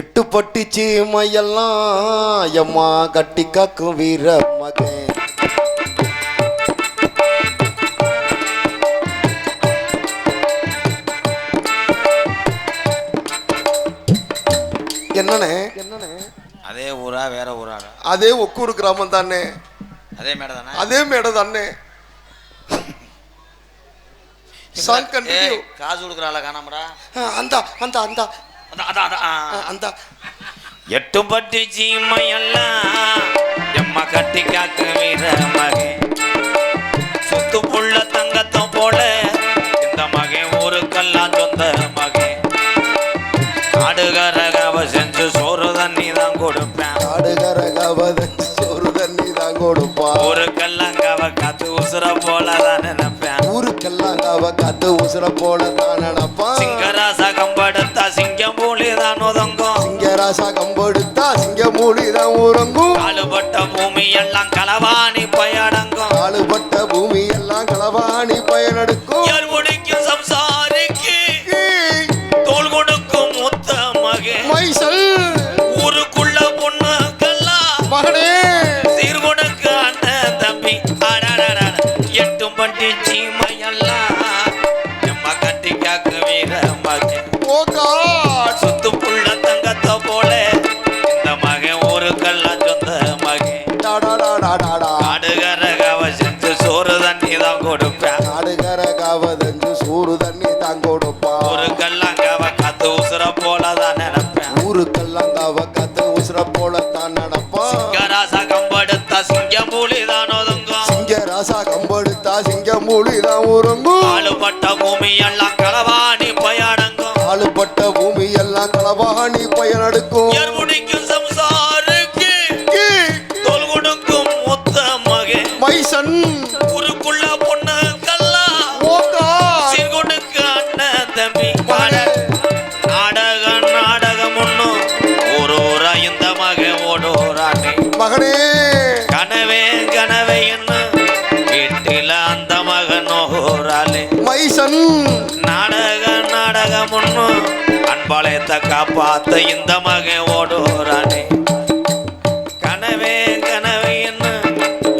எட்டு பட்டி சீமையெல்லாம் எம்மா கட்டி காக்கும் வீர மகன். என்னண்ணே? அதே ஊரா வேற ஊராடா? அதே ஒக்கூர் கிராமம் தானே அதே மேடம் தானே அதே மேடம் தானே சாங் ஏய், காசு கொடுக்குற ஆளை காணாமடா. அந்த அந்த அந்த. அந்த எட்டு பட்டு சீமையெல்லாம் எம்மா கட்டி காக்க வீர மகன் சுத்து புள்ள தங்கத்தை போல இந்த மகன் ஊருக்கெல்லாம் சொந்த மகன் ஆடுகரகவ செஞ்சு சோறு தண்ணி தான் கொடுப்பேன். ஆடுகர கவதன் சோறு தண்ணி தான் கொடுப்பா. ஊருக்கெல்லாம் கவ காத்து உசுர போல தான் ஊருக்கெல்லாம் கவ காத்து உசுர போல தான் நினப்பா சிங்கராசா கம்படுத்தா சிங்கம் பூலி தான் உதங்கும் சிங்கராசா கம்பெடுத்தா சிங்கமூலி தான் ஊரங்கும் காலுபட்ட பூமி எல்லாம் களவாணி பயடங்கும் கொடுப்பேன் ஆடுகர கவதஞ்சு சூடு தண்ணி தான் கொடுப்பா. ஊருக்கெல்லாம் கவ காத்து உசுர போல தான் நினைப்பேன் ஊருக்கெல்லாம் கவ காத்து உசுர போல தான் நடப்பா. கராசா கம்படுத்தா சிங்கம் புலி தான் ஒதுங்கும் சிங்கராசா கம்பெடுத்தா சிங்கமூலி தான் ஊரங்கும் ஆளுப்பட்ட பூமி எல்லாம் அன்பாளையத்தை காப்பாத்த இந்த மகன் ஓடோரானே கனவே கனவே என்ன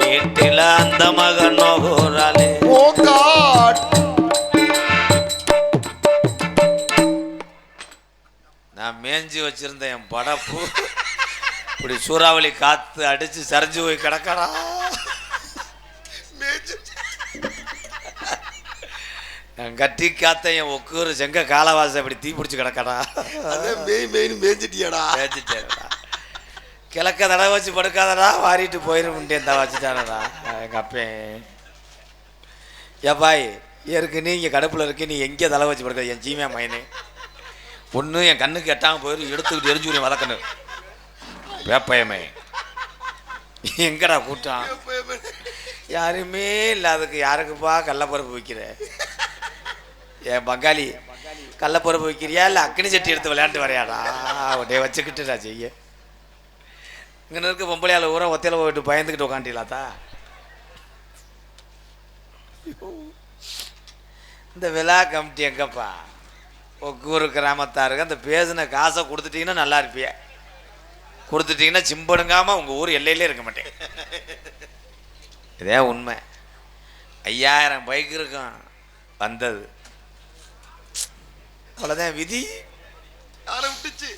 வீட்டில அந்த மகன் ஓ காட்! நான் மேய்ஞ்சி வச்சிருந்த என் படப்பு. இப்படி சூறாவளி காத்து அடிச்சு சரிஞ்சு போய் கிடக்கடா. கட்டி காத்த என் ஒக்கூர் செங்க காலவாசம் இப்படி தீ பிடிச்சி கிடக்கடா. அதே மேய் மேய்னு மேய்ஞ்சிட்டியாடா. மேய்ச்சிட்டேன்டா கிழக்க தடவை வச்சு படுக்காதடா வாரிட்டு போயிருமுட்டேன் தான் வச்சுட்டானடா. எங்கள் அப்பேன் ஏப்பாய் ஏற்கு நீ இங்கே கடுப்பில் இருக்கு நீ எங்கே தலை வச்சு படுக்க என் ஜீமியா மயனே. ஒன்று என் கண்ணுக்கு எட்டாமல் போயிரு எடுத்துக்கிட்டு எரிஞ்சு வதக்கணும் வேப்பயமே. எங்கடா கூட்டம்? யாருமே இல்லாததுக்கு யாருக்குப்பா கடலப்பருப்பு விற்கிற ஏன் பங்காளி கடலப்பருப்பு வைக்கிறியா? இல்லை அக்கினி சட்டி எடுத்து விளையாண்டு வரையாடா? உடனே வச்சுக்கிட்டு நான் செய்ய. இங்கே இருக்க பொம்பளையால் ஊரை ஒத்தையில் போயிட்டு பயந்துக்கிட்டு உக்காண்டிலாத்தா. இந்த விழா கமிட்டி எங்கப்பா? ஒக்கூர் கிராமத்தாருக்கு அந்த பேசின காசை கொடுத்துட்டிங்கன்னா நல்லா இருப்பிய. கொடுத்துட்டீங்கன்னா சிம்படுங்காமல் உங்கள் ஊர் எல்லையிலே இருக்க மாட்டேன். இதே உண்மை. ஐயாயிரம் பைக் இருக்கும். வந்தது. அவ்வளோதான் விதி. யாரை விட்டுச்சு?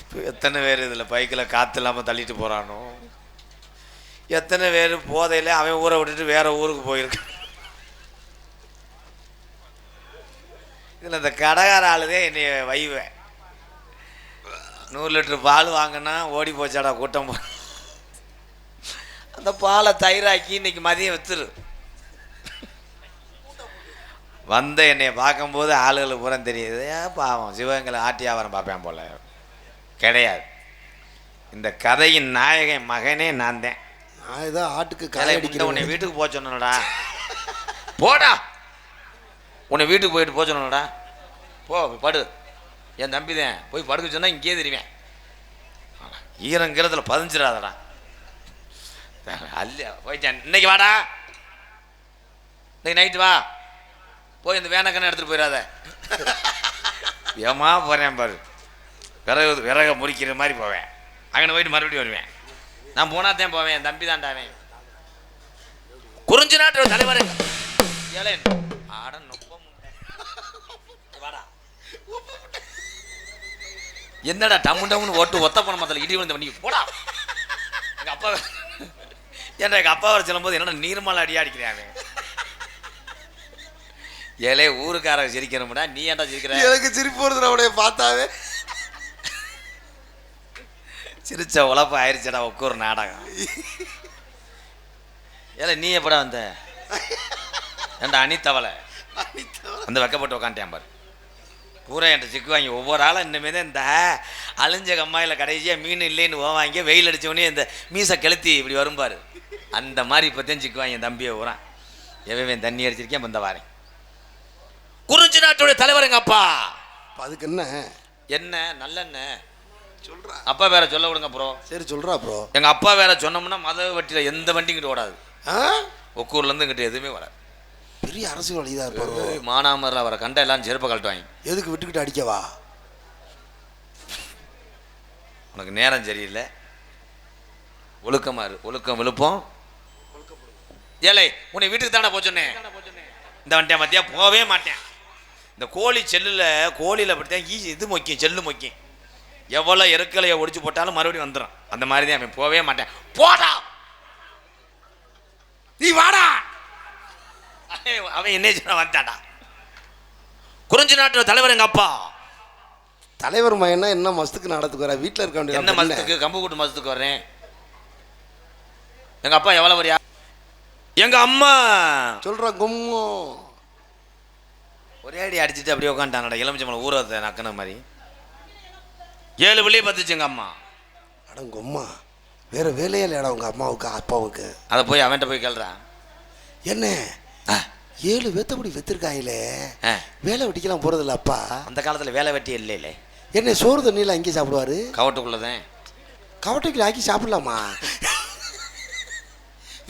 இப்போ எத்தனை பேர் இதில் பைக்கில் காற்று இல்லாமல் தள்ளிட்டு போகிறானோ எத்தனை பேர் போதையில் அவன் ஊரை விட்டுட்டு வேற ஊருக்கு போயிருக்கான் இதில் இந்த கடைக்கார ஆளுதே என்னை வைவேன் நூறு லிட்டர் பால் வாங்கினா ஓடி போச்சாடா கூட்டம் போ- அந்த பாலை தயிராக்கி இன்னைக்கு மதியம் வித்துரு. வந்த என்னை பார்க்கும்போது ஆளுகளுக்கு பூரா தெரியுது. பாவம் சிவகங்களை ஆட்டி வியாபாரம் பார்ப்பேன் போல. கிடையாது. இந்த கதையின் நாயகன் மகனே நான் தான். நான் ஏதோ ஆட்டுக்கு கலை களை முண்டை உன்னை வீட்டுக்கு போக சொன்னடா போடா! உன்னை வீட்டுக்கு போயிட்டு போக சொன்னடா போ படு. என் தம்பி தான். போய் படுக்க சொன்னா இங்கேயே தெரிவேன் ஈரங்கிறதுல பதிஞ்சிடாதடா. அல்ல போயிட்டேன். இன்னைக்கு வாடா. இன்னைக்கு நைட்டு வா. போய் இந்த வேனக்கண்ணை எடுத்துட்டு போயிடாத. ஏமா போறேன் பாரு. விறகு விறக முறிக்கிற மாதிரி போவேன். அங்கே போயிட்டு மறுபடியும் வருவேன். நான் போனாதான் போவேன் என் தம்பி தாண்டாவேன் குறிஞ்சி நாட்டு தலைவர். ஏலே, ஆட நொப்ப வாடா. என்னடா டம்மு டம்முன்னு ஓட்டு ஒத்த போன மத்தில இடி விழுந்த பண்ணி போடா. எங்க அப்பா ஏன்டா எங்கள் அப்பா வர சொல்லும்போது என்னடா நீர்மலை அடியா அவன். ஏலே ஊருக்காரன் சிரிக்கணும்டா. நீ ஏன்டா சிரிக்கிற? எனக்கு சிரிப்பு வருது அவனைய பார்த்தாவே. சிரிச்ச உழப்பு ஆயிடுச்சடா உட்கூர் நாடகம். ஏல நீ எப்படா வந்த? ஏன்டா அனித்தவளை அந்த வெக்கப்பட்டு உக்காண்டேன் பாரு. பூரா என்கிட்ட சிக்கு வாங்கி ஒவ்வொரு ஆளும் இன்னுமே தான் இந்த அழிஞ்ச கம்மாயில் கடைசியாக மீன் இல்லைன்னு ஓ வாங்கி வெயில் அடித்தவொடனே இந்த மீசை கெளுத்தி இப்படி வரும் பாரு. அந்த மாதிரி இப்போ தான் சிக்கு வாங்கி என் தம்பியை ஊறான். எவன் தண்ணி அடிச்சிருக்கேன் இப்போ இந்த வாரேன். குறிஞ்சி நாட்டுடைய தலைவர் எங்க அப்பா? அதுக்கு என்ன? என்ன? நல்லெண்ணெய். சொல்றா. அப்பா வேற சொல்ல விடுங்க ப்ரோ சரி சொல்றா ப்ரோ எங்க அப்பா வேற சொன்னோம்னா மத வட்டியில் எந்த வண்டியும் இங்கிட்டு ஓடாது. ஆ? ஒக்கூர்லேருந்து இங்கிட்டு எதுவுமே வராது. பெரிய அரசியல் இதா இருப்பாரு மானாமரில் வர கண்ட எல்லாம் செருப்பை கழட்டுவாங்க. எதுக்கு விட்டுக்கிட்டு அடிக்கவா உனக்கு நேரம் சரியில்லை. ஒழுக்கமா இரு. ஒழுக்கம் விழுப்பம். ஏலை உன்னை வீட்டுக்கு தானே போச்சோன்னே? இந்த வண்டியா மத்தியா? போகவே மாட்டேன். இந்த கோழி செல்லில் கோழியில் அப்படித்தான் ஈ இது மொக்கியும் செல்லு மொக்கியும். எவ்வளோ எருக்கலையை ஒடிச்சு போட்டாலும் மறுபடியும் வந்துடும் அந்த மாதிரி தான் அவன் போகவே மாட்டேன். போடா! நீ வாடா! அவன் என்ன சொன்ன வந்தாடா. குறிஞ்சி நாட்டு தலைவர் எங்க அப்பா? தலைவர் மயனா என்ன மஸ்துக்கு நடத்துக்கு வர? வீட்டில் இருக்க வேண்டிய என்ன மசத்துக்கு கம்பு கூட்டு மசத்துக்கு வர்றேன். எங்க அப்பா எவ்வளவு வரியா? எங்க அம்மா! சொல்றா கும்மோ. ஒரே அடி அடிச்சுட்டு அப்படியே உட்காந்துட்டாங்கடா எலுமிச்சம்பளம் ஊறத்தை நக்கின மாதிரி. ஏழு வெளியே பத்துச்சு எங்க அம்மா. அட கும்மா வேற வேலையே இல்லையாடா உங்க அம்மாவுக்கு அப்பாவுக்கு? அதை போய் அவன்கிட்ட போய் கேள்றான் என்ன? ஏழு வெத்தப்படி வெத்திருக்காங்களே. வேலை வெட்டிக்கலாம் போறதில்ல அப்பா? அந்த காலத்துல வேலை வெட்டி இல்லைல்ல என்ன சோறு தண்ணியில் அங்கேயே சாப்பிடுவாரு? கவட்டுக்குள்ளதான். கவட்டைக்குள்ள ஆக்கி சாப்பிடலாமா?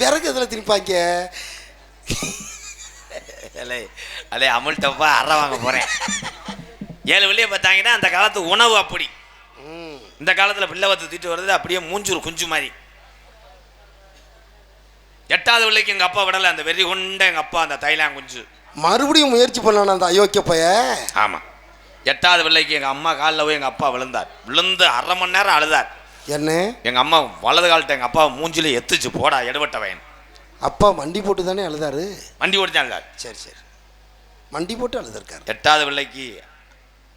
விறகு எதில் திணிப்பாங்க? இல்லை அலே அமுல்ட்டப்பா அற வாங்க போறேன். ஏழு வெளியே பார்த்தாங்கன்னா அந்த காலத்து உணவு அப்படி. இந்த காலத்துல பிள்ளை வத்து தீட்டு வருது அப்படியே மூஞ்சூர் குஞ்சு மாதிரி. எட்டாவது பிள்ளைக்கு எங்க அப்பா விடல அந்த வெறி கொண்ட எங்க அப்பா அந்த தைலாங் குஞ்சு. மறுபடியும் முயற்சி பண்ணான அந்த அயோக்கிய பைய? ஆமா. எட்டாவது பிள்ளைக்கு எங்க அம்மா காலில் போய் எங்க அப்பா விழுந்தார். விழுந்து அரை மணி நேரம் அழுதார். என்ன? எங்க அம்மா வலது காலத்தை எங்க அப்பா மூஞ்சில எத்துச்சு போடா எடுபட்ட வயன் அப்பா மண்டி போட்டு தானே அழுதாரு? வண்டி ஓடிச்சான் அழுதார் சரி சரி. மண்டி போட்டு அழுதுருக்காரு. எட்டாவது பிள்ளைக்கு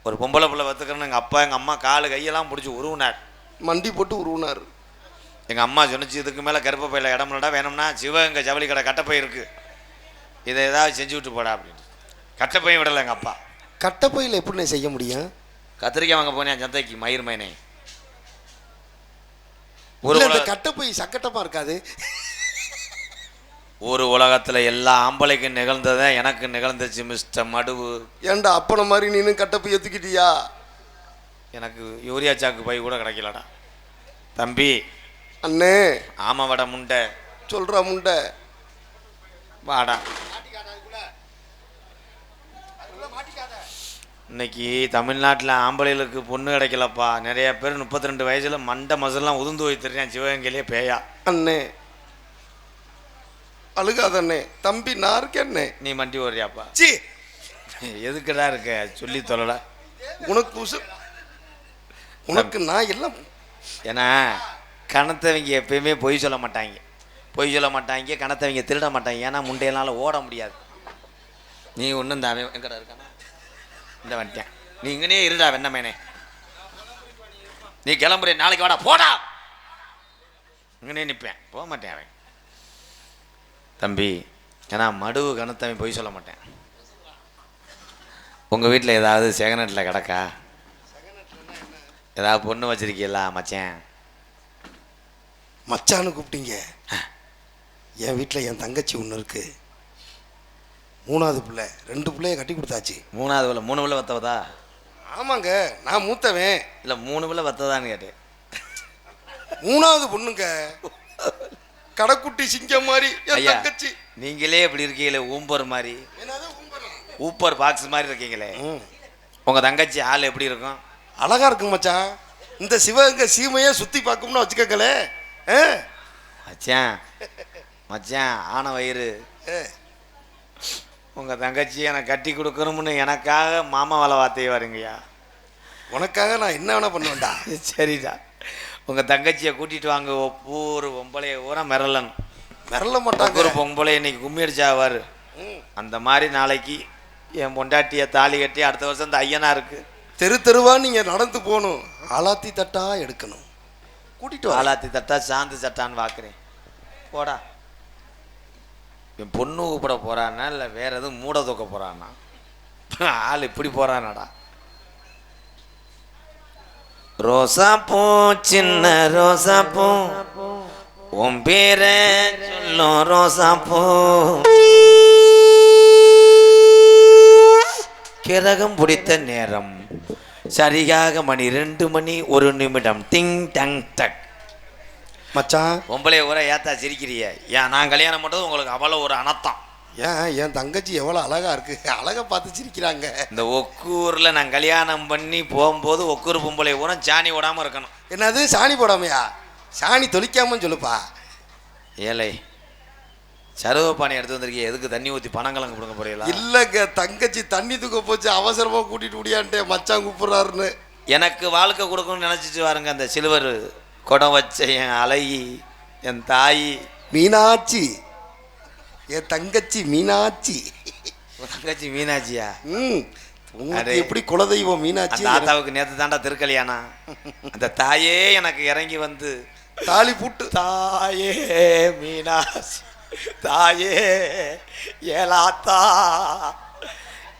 ஒரு பொம்பளை பிள்ளை வத்துக்கிறேன்னு எங்க அப்பா எங்க அம்மா காலு கையெல்லாம் பிடிச்சி உருவினார். மண்டி போட்டு உருவினார். எங்க அம்மா சொன்னிச்சு இதுக்கு மேல கருப்பை பையில இடம் இல்லடா வேணும்னா சிவகங்கை ஜவுளி கடை கட்டப்பை இருக்கு. இதை ஏதாவது செஞ்சு விட்டு போடா அப்படின்னு. கட்டப்பையும் விடலை எங்க அப்பா. கட்டப்பையில் எப்படி செய்ய முடியும்? கத்திரிக்காய் வாங்க போனேன் சந்தைக்கு மயிர் மைனே. ஒரு கட்டப்பை சக்கட்டமா இருக்காது. ஒரு உலகத்துல எல்லா ஆம்பளைக்கும் நிகழ்ந்ததை எனக்கு நிகழ்ந்துச்சு மிஸ்டர் மடுவு. ஏன்டா அப்பன மாதிரி நீனும் கட்டப்பை ஏத்துக்கிட்டியா எனக்கு யூரியா சாக்கு பை கூட கிடைக்கலடா. தம்பி. அண்ணே. ஆமா வட முண்டை. சொல்றா முண்டை. வாடா. இன்னைக்கு தமிழ்நாட்டில் ஆம்பளைகளுக்கு பொண்ணு கிடைக்கலப்பா. நிறைய பேர் முப்பத்தி ரெண்டு வயசுல மண்டை மசல்லாம் உதுந்து வைத்திருக்கேன் சிவகங்கையிலே பேயா. அண்ணே. அழுகாத அண்ணே தம்பி நான் இருக்கேன்னே. நீ மண்டி ஓடுறியாப்பா? சி எதுக்குடா இருக்க? சொல்லி தொலைடா. உனக்கு உசு உனக்கு நான் எல்லாம் ஏன்னா கணத்தவங்க எப்பயுமே பொய் சொல்ல மாட்டாங்க. பொய் சொல்ல மாட்டாங்க கணத்தவங்க திருட மாட்டாங்க. ஏன்னா முண்டையனால ஓட முடியாது. நீ ஒன்றும் இந்த அவன் எங்கடா இருக்கானா இந்த வந்துட்டேன் நீ இங்கனே இருடா வெண்ணமேனே. நீ கிளம்புற நாளைக்கு வாடா போடா. இங்கனே நிற்பேன் போக மாட்டேன் அவன். தம்பி ஏன்னா மடுவு கணத்தவன் பொய் சொல்ல மாட்டேன். உங்கள் வீட்டில் ஏதாவது செகனட்டில் கிடக்கா? ஏதாவது பொண்ணு வச்சிருக்கீங்களா மச்சான்? மச்சான்னு கூப்பிட்டீங்க. என் வீட்டில் என் தங்கச்சி ஒன்று இருக்கு. மூணாவது பிள்ளை ரெண்டு பிள்ளைய கட்டி கொடுத்தாச்சு. மூணாவது பிள்ளை மூணு பிள்ளை வத்தவதா? ஆமாங்க நான் மூத்தவன். இல்லை மூணு பிள்ளை வத்ததான்னு கேட்டேன். மூணாவது பொண்ணுங்க. கடைக்குட்டி சிங்கம் மாதிரி தங்கச்சி. நீங்களே இப்படி இருக்கீங்களே ஊம்பர் மாதிரி? ஊப்பர் பாக்ஸ் மாதிரி இருக்கீங்களே. ம். உங்கள் தங்கச்சி ஆள் எப்படி இருக்கும்? அழகா இருக்கு மச்சான். இந்த சிவகங்கை சீமையை சுத்தி பார்க்கணும்னு வச்சுக்கங்களே? மச்சான் மச்சான் ஆன வயிறு. உங்க தங்கச்சி எனக்கு கட்டி கொடுக்கணும்னு எனக்காக மாமா வலை வார்த்தையை வருங்கய்யா. உனக்காக நான் என்ன வேணா பண்ணுவேன்டா. சரிடா. உங்க தங்கச்சியை கூட்டிட்டு வாங்க ஒவ்வொரு பொம்பளைய ஊரா மிரளணும். மிரள மாட்டாங்க. ஒரு பொம்பளை இன்னைக்கு கும்மி அடிச்சாவாரு. அந்த மாதிரி நாளைக்கு என் பொண்டாட்டியை தாலி கட்டி அடுத்த வருஷம் இந்த ஐயனா இருக்கு. தெரு தெருவா நீங்க நடந்து போகணும். ஆலாத்தி தட்டா எடுக்கணும். கூட்டிட்டு ஆலாத்தி தட்டா சாந்து சட்டான்னு பார்க்குறேன் போடா. என் பொண்ணு கூப்பிட போறானா இல்லை வேற எதுவும் மூட தூக்க போறானா? ஆள் இப்படி போறானாடா. ரோசா பூ சின்ன ரோசா பூ. உன் பேரை சொல்லும் ரோசா பூ. கிரகம் பிடித்த நேரம். சரியாக மணி ரெண்டு மணி ஒரு நிமிடம். டிங் டங் டக். மச்சான். பொம்பளை ஊரை ஏத்தா சிரிக்கிறிய? ஏன் நான் கல்யாணம் பண்ணுறது உங்களுக்கு அவ்வளோ ஒரு அனத்தம் ஏன் என் தங்கச்சி எவ்வளோ அழகா இருக்கு. அழகா பார்த்து சிரிக்கிறாங்க. இந்த ஒக்கூரில் நான் கல்யாணம் பண்ணி போகும்போது ஒக்கூர் பொம்பளை ஊரை சாணி விடாமல் இருக்கணும். என்னது சாணி போடாமையா? சாணி தொளிக்காமன்னு சொல்லுப்பா. ஏழை சருவப்பானை எடுத்து வந்திருக்கீங்க எதுக்கு தண்ணி ஊற்றி பனங்கிழங்கு கொடுங்க போறீங்களா? இல்லைங்க தங்கச்சி தண்ணி தூக்க போச்சு அவசரமா கூட்டிட்டு முடியான்ட்டே மச்சான் கூப்பிடுறாருன்னு. எனக்கு வாழ்க்கை கொடுக்கணும்னு நினச்சிட்டு வாருங்க அந்த சிலுவர் குடம் வச்ச என் அழகி என் தாய். மீனாட்சி என் தங்கச்சி மீனாட்சி. தங்கச்சி மீனாட்சியா? ம். உங்களுக்கு அடே. எப்படி குலதெய்வம் மீனாட்சி? அந்த ஆத்தாவுக்கு நேற்று தாண்டா திருக்கல்யாணம். அந்த தாயே எனக்கு இறங்கி வந்து தாலி பூட்டு. தாயே மீனாட்சி தாயே ஏலாத்தா.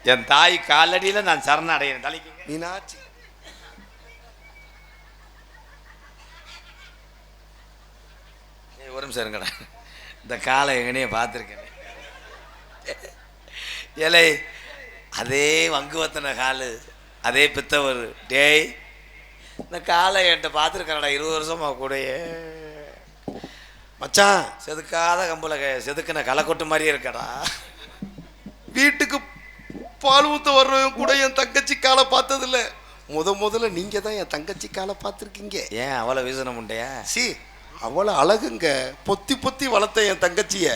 என் தாய் காலடியில் நான் சரண அடைகிறேன் தலைக்கு. மீனாட்சி. ஒரு நிமிஷம் இருங்கடா. இந்த காலை எங்கனையே பார்த்துருக்கேன். ஏலே அதே வங்கு வத்தின காலு அதே பித்தவர் டேய் இந்த காலை என்கிட்ட பார்த்துருக்கேன்டா இருபது வருஷமா கூடயே. மச்சான் செதுக்காத கம்புல செதுக்கின களைக்கொட்டு மாதிரியே இருக்கடா. வீட்டுக்கு பால் ஊத்த வர்றவன் கூட என் தங்கச்சி காலை பார்த்ததில்ல. முத முதல்ல நீங்க தான் என் தங்கச்சி காலை பார்த்துருக்கீங்க. ஏன் அவ்வளோ வீசன முண்டையா? சி அவ்வளோ அழகுங்க. பொத்தி பொத்தி வளர்த்த என் தங்கச்சிய.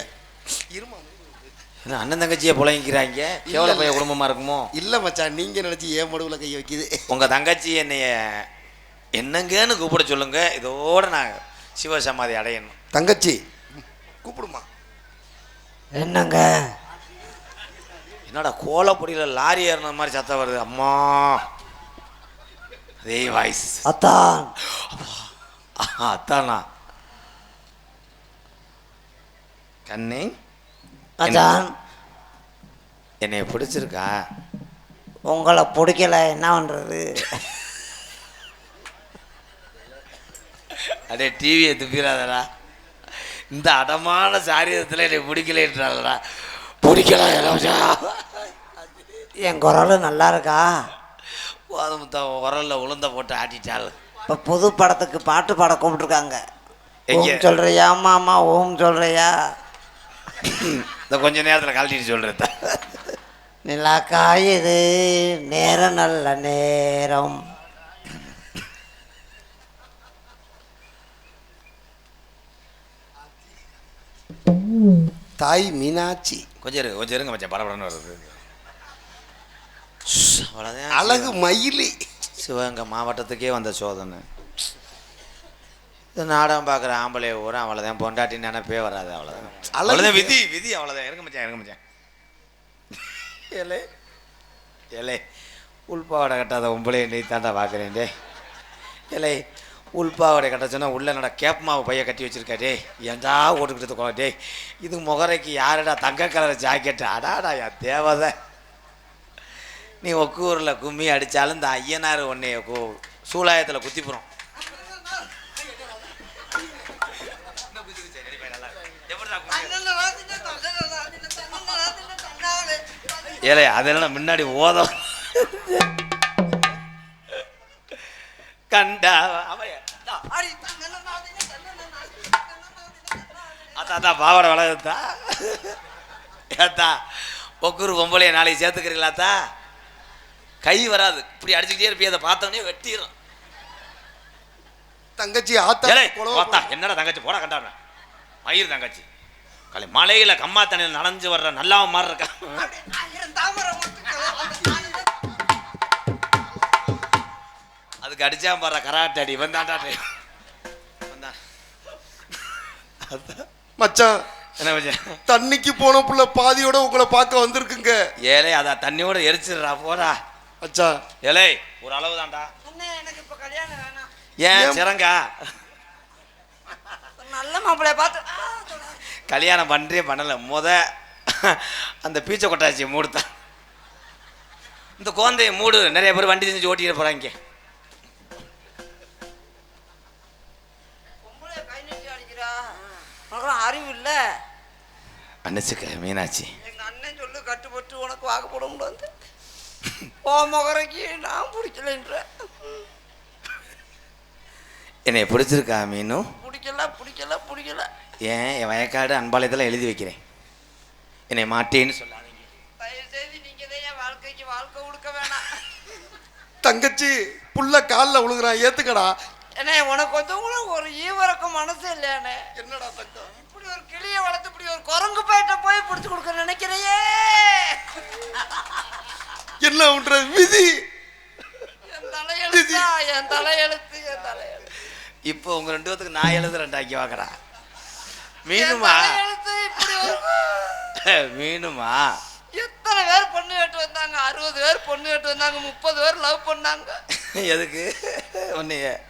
இருமா என்ன அண்ணன் தங்கச்சியை புழங்கிக்கிறாங்க எவ்வளோ பைய குடும்பமாக இருக்குமோ? இல்ல மச்சான் நீங்க நினைச்சு ஏன் மடுவுல கை வைக்குது. உங்கள் தங்கச்சி என்னைய என்னங்கன்னு கூப்பிட சொல்லுங்க. இதோட நான் சிவசமாதி அடையணும். தங்கச்சி கூப்பிடுமா. என்னங்க? என்னடா கோலப்பொடியில் லாரி ஏறின மாதிரி சத்தம் வருது. அம்மா. அதே வாய்ஸ் அத்தான். அத்தானா? கண்ணே. அத்தான் என்னைய பிடிச்சிருக்கா? உங்களை பிடிக்கல என்ன பண்ணுறது அடே டிவியை துப்பிடாதடா. இந்த அடமான சாரீரத்தில் என்னை பிடிக்கலன்றாளடா. பிடிக்கல என் குரல் நல்லா இருக்கா? கோதமுத்த உரல்ல உளுந்த போட்டு ஆட்டிட்டாள். இப்போ புது படத்துக்கு பாட்டு பாட கூப்பிட்டுருக்காங்க. சொல்றியா மாமா ஓம் சொல்றியா? இந்த கொஞ்ச நேரத்தில் கழட்டிட்டு சொல்கிறேன் நிலா காயுது நேரம் நல்ல நேரம். தாய் மீனாட்சி. கொஞ்சம் இரு கொஞ்சம் இருங்க மச்சான் படபடன்னு வருது அவ்வளோதான் அழகு மயிலி. சிவகங்கை மாவட்டத்துக்கே வந்த சோதனை. இது நாடகம் பார்க்குற ஆம்பளை ஊரா அவ்வளோதான் பொண்டாட்டி நினைப்பே வராது அவ்வளோதான். அவ்வளோதான் விதி விதி அவ்வளோதான் இருங்க மச்சான் இருங்க மச்சான். ஏலே ஏலே உள்பாவடை கட்டாத உம்பளை நீ தாண்டா பார்க்குறேன் டே ஏலே உள்பாவடை கட்ட சொன்னா உள்ள நட கேப் மாவு பைய கட்டி வச்சிருக்கா டே ஏன்டா ஓட்டுக்கிட்டு கொள்ள டே இது முகரைக்கு யாருடா தங்க கலர் ஜாக்கெட்டு? அடாடா என் தேவதை. நீ ஒக்கூரில் கும்மி அடித்தாலும் இந்த ஐயனார் உன்னைய கு சூலாயத்தில் குத்திப்புறோம் ஏலே அதெல்லாம் முன்னாடி ஓதம் கண்டா அத்தா பாவாடை வளர்த்தா ஏத்தா ஒக்கூர் பொம்பளைய நாளைக்கு சேர்த்துக்கிறீங்களாத்தா கை வராது. இப்படி அடிச்சுக்கிட்டே இருப்பிய அதை பார்த்தோன்னே வெட்டிடும் தங்கச்சி ஆத்தா என்னடா தங்கச்சி? போடா கண்டாடுற மயிர் தங்கச்சி. கலை மலையில கம்மா தண்ணியில் நனைஞ்சு வர்ற நல்லாவும் மாதிரி இருக்கா? அதுக்கு அடிச்சா பாரு கராட்டே அடி வந்தான் மச்சான் என்ன மச்சான்? தண்ணிக்கு போன புள்ள பாதியோட உங்களை பார்க்க வந்திருக்குங்க. ஏலே அத தண்ணியோட எரிச்சிடுறா போடா. மச்சான். ஏலே ஒரு அளவு தான்டா. எனக்கு இப்போ கல்யாணம் வேணாம். ஏன் ஏன்? சிறங்கா நல்ல மாப்பிள்ளைய பார்த்து கல்யாணம் பண்றே பண்ணல. முத அந்த பீச்சை கொட்டாச்சி மூடுத்தான் இந்த குழந்தைய மூடு. நிறைய பேர் வண்டி செஞ்சு ஓட்டிட்டு போறாங்க. பொம்பளை கை நீட்டி அடிக்கிறா. உனக்கு அறிவு இல்லை? மன்னிச்சுக்க மீனாட்சி. எங்க அண்ணன் சொல்லு கட்டுப்பட்டு உனக்கு வாக்கப்பட முடியாது ஓ முகரைக்கு நான் பிடிக்கலன்ற. என்னை பிடிச்சிருக்கா மீனும் பிடிக்கல பிடிக்கல பிடிக்கல. ஏன் என் வயக்காடு அன்பாளையத்தில் எழுதி வைக்கிறேன். என்னை மாட்டேன்னு சொல்லாதீங்க. வாழ்க்கைக்கு வாழ்க்கை கொடுக்க வேணாம். தங்கச்சி புள்ள காலில் விழுகுறான் ஏத்துக்கடா. அண்ணே உனக்கு கொஞ்சம் கூட ஒரு ஈவரக்கம் மனசு இல்லையாண்ணே. என்னடா தங்கம் இப்படி ஒரு கிளியை வளர்த்து இப்படி ஒரு குரங்கு பயிட்ட போய் பிடிச்சு கொடுக்க நினைக்கிறையே? என்ன பண்ற விதி? என் தலையெழுத்தா? என் தலையெழுத்து என் தலையெழுத்து. இப்போ உங்க ரெண்டு பேத்துக்கு நான் எழுதுறேன்டா இங்கே வாக்கடா மீனுமா? மீனுமா? எத்தனை பேர் பொண்ணு கேட்டு வந்தாங்க? அறுபது பேர் பொண்ணு கேட்டு வந்தாங்க. முப்பது பேர் லவ் பண்ணாங்க. எதுக்கு? ஒன்னைய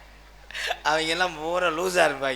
அவங்க எல்லாம் பூரா லூஸாக இருப்பாங்க